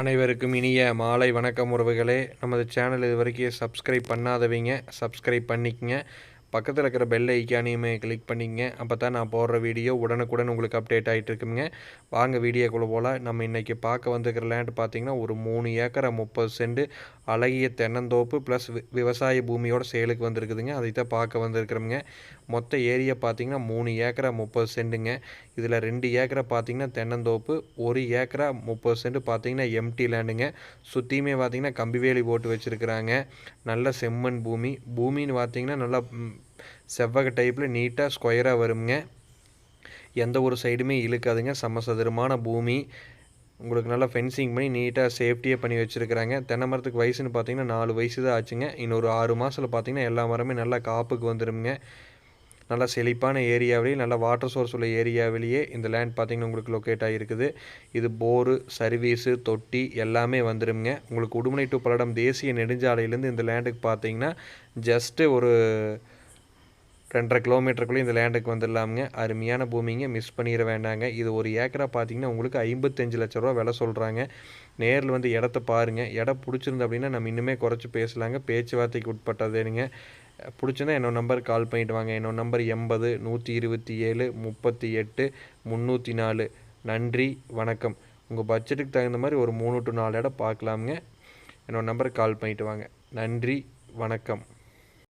அனைவருக்கும் இனிய மாலை வணக்கம் உறவுகளே. நமது சேனல் இது வரைக்கும் சப்ஸ்கிரைப் பண்ணாதவங்க சப்ஸ்கிரைப் பண்ணிக்கங்க. பக்கத்தில் இருக்கிற பெல் ஐக்கானையுமே கிளிக் பண்ணிக்கங்க. அப்போ தான் நான் போடுற வீடியோ உடனுக்குடன் உங்களுக்கு அப்டேட் ஆகிட்டு இருக்குங்க. வாங்க வீடியோக்குள்ளே போல் நம்ம இன்றைக்கி பார்க்க வந்திருக்கிற லேண்ட் பார்த்திங்கன்னா ஒரு மூணு ஏக்கரை முப்பது சென்ட் அழகிய தென்னந்தோப்பு ப்ளஸ் விவசாய பூமியோட சேலுக்கு வந்திருக்குதுங்க. அதை தான் பார்க்க வந்திருக்கிறோமுங்க. மொத்த ஏரியா பார்த்திங்கன்னா மூணு ஏக்கரை முப்பது சென்ட்டுங்க. இதில் ரெண்டு ஏக்கரை பார்த்திங்கன்னா தென்னந்தோப்பு ஒரு ஏக்கரா முப்பது சென்ட் பார்த்திங்கன்னா எம்டி லேண்டுங்க சுற்றியுமே பார்த்திங்கன்னா கம்பிவேலி போட்டு வச்சுருக்குறாங்க. நல்ல செம்மண் பூமி. பூமின்னு பார்த்திங்கன்னா நல்லா செவ்வக டைப்பில் நீட்டாக ஸ்கொயராக வருங்க எந்த ஒரு சைடுமே இழுக்காதுங்க. சமசதுரமான பூமி. உங்களுக்கு நல்லா ஃபென்சிங் பண்ணி நீட்டாக சேஃப்டியாக பண்ணி வச்சுருக்குறாங்க. தென்னை மரத்துக்கு வயசுன்னு பார்த்தீங்கன்னா நாலு வயசு தான் ஆச்சுங்க. இன்னொரு ஆறு மாதத்தில் பார்த்தீங்கன்னா எல்லா மரமே நல்லா காப்புக்கு வந்துடுங்க நல்லா செழிப்பான ஏரியாவிலேயே நல்ல வாட்டர் சோர்ஸ் உள்ள ஏரியாவிலேயே இந்த லேண்ட் பார்த்தீங்கன்னா உங்களுக்கு லொக்கேட் ஆகிருக்குது இது போரு சர்வீஸு தொட்டி எல்லாமே வந்துடுங்க உங்களுக்கு உடுமலை டு பல்லடம் தேசிய நெடுஞ்சாலையிலேருந்து இந்த லேண்டுக்கு பார்த்தீங்கன்னா ஜஸ்ட்டு ஒரு ரெண்டரை கிலோமீட்டருக்குள்ளே இந்த லேண்டுக்கு வந்துடலாமுங்க. அருமையான பூமிங்க. மிஸ் பண்ணிட வேண்டாங்க. இது ஒரு ஏக்கரா பார்த்தீங்கன்னா உங்களுக்கு ஐம்பத்தஞ்சு லட்ச ரூபா விலை சொல்கிறாங்க நேரில் வந்து இடத்த பாருங்கள் இடம் பிடிச்சிருந்து அப்படின்னா நம்ம இன்னுமே குறைச்சி பேசலாங்க. பேச்சுவார்த்தைக்கு உட்பட்டதேனுங்க. பிடிச்சிருந்தா என்னோட நம்பருக்கு கால் பண்ணிட்டு வாங்க. என்னோட நம்பர் எண்பது நூற்றி இருபத்தி ஏழு முப்பத்தி எட்டு முந்நூற்றி நாலு. நன்றி வணக்கம். உங்கள் பட்ஜெட்டுக்கு தகுந்த மாதிரி ஒரு மூணு டு நாலு இடம் பார்க்கலாமுங்க. என்னோட நம்பருக்கு கால் பண்ணிட்டு வாங்க. நன்றி வணக்கம்.